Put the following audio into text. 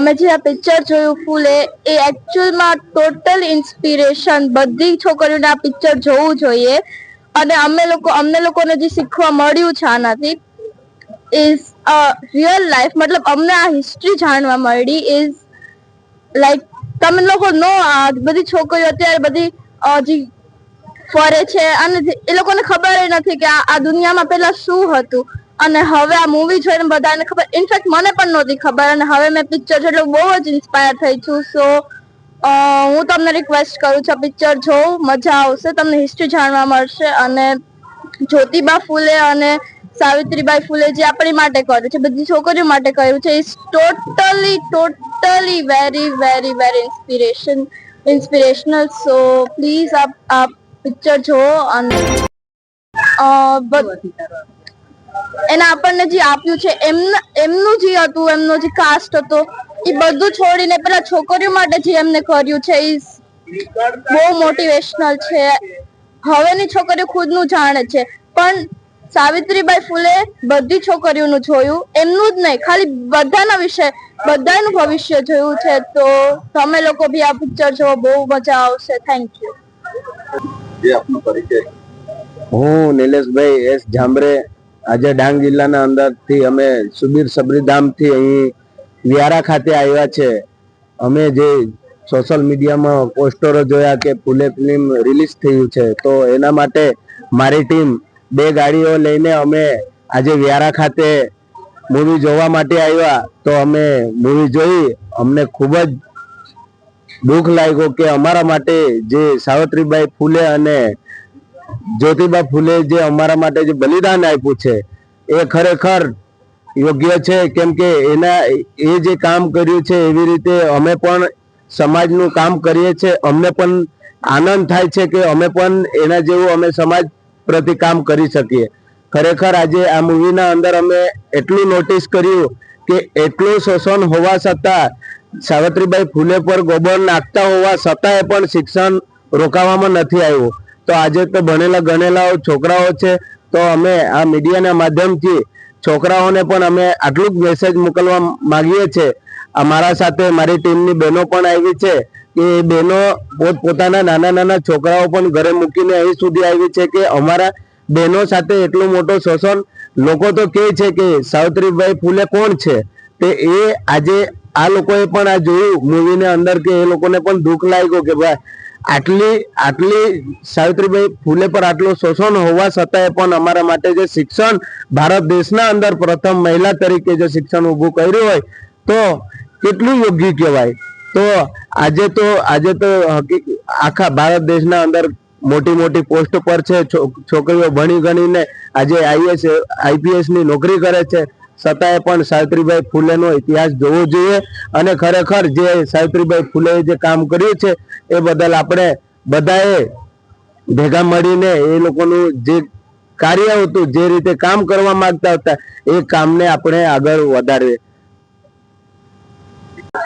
અમે જે આ પિક્ચર જોયું ફૂલ એ એકચ્યુઅલમાં ટોટલ ઇન્સ્પિરેશન બધી છોકરીઓને આ પિક્ચર જોવું જોઈએ. અને અમે લોકો અમને લોકોને જે શીખવા મળ્યું છે આનાથી ઇઝ અ રિયલ લાઈફ મતલબ અમને આ હિસ્ટ્રી જાણવા મળી ઇઝ લાઈક તમે લોકો નો આ બધી છોકરીઓ અત્યારે બધી અ, જે ફરે છે અને એ લોકોને ખબર નથી કે આ દુનિયામાં પેલા શું હતું. અને હવે આ મૂવી જોઈને બધાને ખબર ઇનફેક્ટ મને પણ નહોતી ખબર અને હવે મેં પિક્ચર જેટલું બહુ જ ઇન્સ્પાયર થઈ છું. સો હું તમને રિક્વેસ્ટ કરું છું પિક્ચર જોઉં, મજા આવશે, તમને હિસ્ટ્રી જાણવા મળશે અને જ્યોતિબા ફૂલે અને સાવિત્રીબાઈ ફૂલે જે આપણી માટે કર્યું છે, બધી છોકરીઓ માટે કર્યું છે is totally totally very very very inspiration inspirational so please આપ આ પિક્ચર જુઓ અને એને આપણને જે આપ્યું છે એમના એમનું જે હતું એમનો જે કાસ્ટ હતો એ બધું છોડીને પેલા છોકરીઓ માટે જે એમને કર્યું છે એ બહુ મોટિવેશનલ છે. હવેની છોકરીઓ ખુદનું જાણે છે પણ સાવિત્રીબાઈ ફૂલે બધી છોકરીઓનું જોયું એમનું જ નહીં ખાલી બધાના વિશે બધાનું ભવિષ્ય જોયું છે તો તમે લોકો બી આ પિક્ચર જોવો બહુ મજા આવશે થેન્ક યુ જે હું નિલેશભાઈ એસ જાંબરે આજે ડાંગ જિલ્લાના અંદરથી અમે સુબીર સબરીધામથી અહીં વ્યારા ખાતે આવ્યા છે. અમે જે સોશિયલ મીડિયામાં પોસ્ટરો જોયા કે ફૂલે ફિલ્મ રિલીઝ થયું છે, તો એના માટે મારી ટીમ બે ગાડીઓ લઈને અમે આજે વ્યારા ખાતે મૂવી જોવા માટે આવ્યા. તો અમે મૂવી જોઈ, અમને ખૂબ જ દુઃખ લાગ્યું કે અમારા માટે જે સાવિત્રીબાઈ ફૂલે અને જ્યોતિબા ફૂલે જે અમારા માટે જે બલિદાન આપ્યું છે, એ ખરેખર યોગ્ય છે? કેમ કે એના, એ જે કામ કર્યું છે, એવી રીતે અમે પણ સમાજનું કામ કરીએ છીએ. અમને પણ આનંદ થાય છે કે અમે પણ એના જેવું અમે સમાજ પ્રતિ કામ કરી શકીએ. ખરેખર આજે આ મૂવીના અંદર અમે એટલું નોટિસ કર્યું કે એટલું શોષણ હોવા છતાં, સાવિત્રીબાઈ ફૂલે પર ગોબર નાખતા હોવા છતાંય પણ શિક્ષણ રોકાવામાં નથી આવ્યું. તો આજે તો ભણેલા ગણેલા છોકરાઓ છે, તો અમે આ મીડિયાના માધ્યમથી છોકરાઓને પણ અમે આટલું જ મેસેજ મોકલવા માગીએ છીએ અમારા સાથે મારી ટીમની બહેનો પણ આવી છે, કે એ બહેનો પોત પોતાના નાના નાના છોકરાઓ પણ ઘરે મૂકીને અહીં સુધી આવી છે કે અમારા બહેનો સાથે એટલું મોટું શોષણ લોકો તો કહે છે કે સાવિત્રીભાઈ ફૂલે કોણ છે? તે એ આજે આ લોકોએ પણ આ જોયું મૂવીને અંદર કે એ લોકોને પણ દુઃખ લાગ્યું કે ભાઈ આટલી આટલી સાવિત્રીબાઈ ફૂલે પર આટલું શોષણ હોવા છતાંય પણ અમારા માટે જે શિક્ષણ ભારત દેશના અંદર પ્રથમ મહિલા તરીકે જે શિક્ષણ ઊભું કર્યું હોય, તો કેટલું યોગ્ય કહેવાય? તો આજે તો આજે તો આખા ભારત દેશના અંદર મોટી મોટી પોસ્ટ પર છો- છોકરીઓ ભણી ગણીને આજે આઈએસ, આઈપીએસની નોકરી કરે છે. છતાંય પણ સાવિત્રીબાઈ ફૂલેનો ઇતિહાસ જોવો જોઈએ અને ખરેખર જે સાવિત્રીબાઈ ફૂલેએ જે કામ કર્યું છે એ બદલ આપણે બધાએ ભેગા મળીને એ લોકોનું જે કાર્ય હતું, જે રીતે કામ કરવા માંગતા હતા, એ કામને આપણે આગળ વધારીએ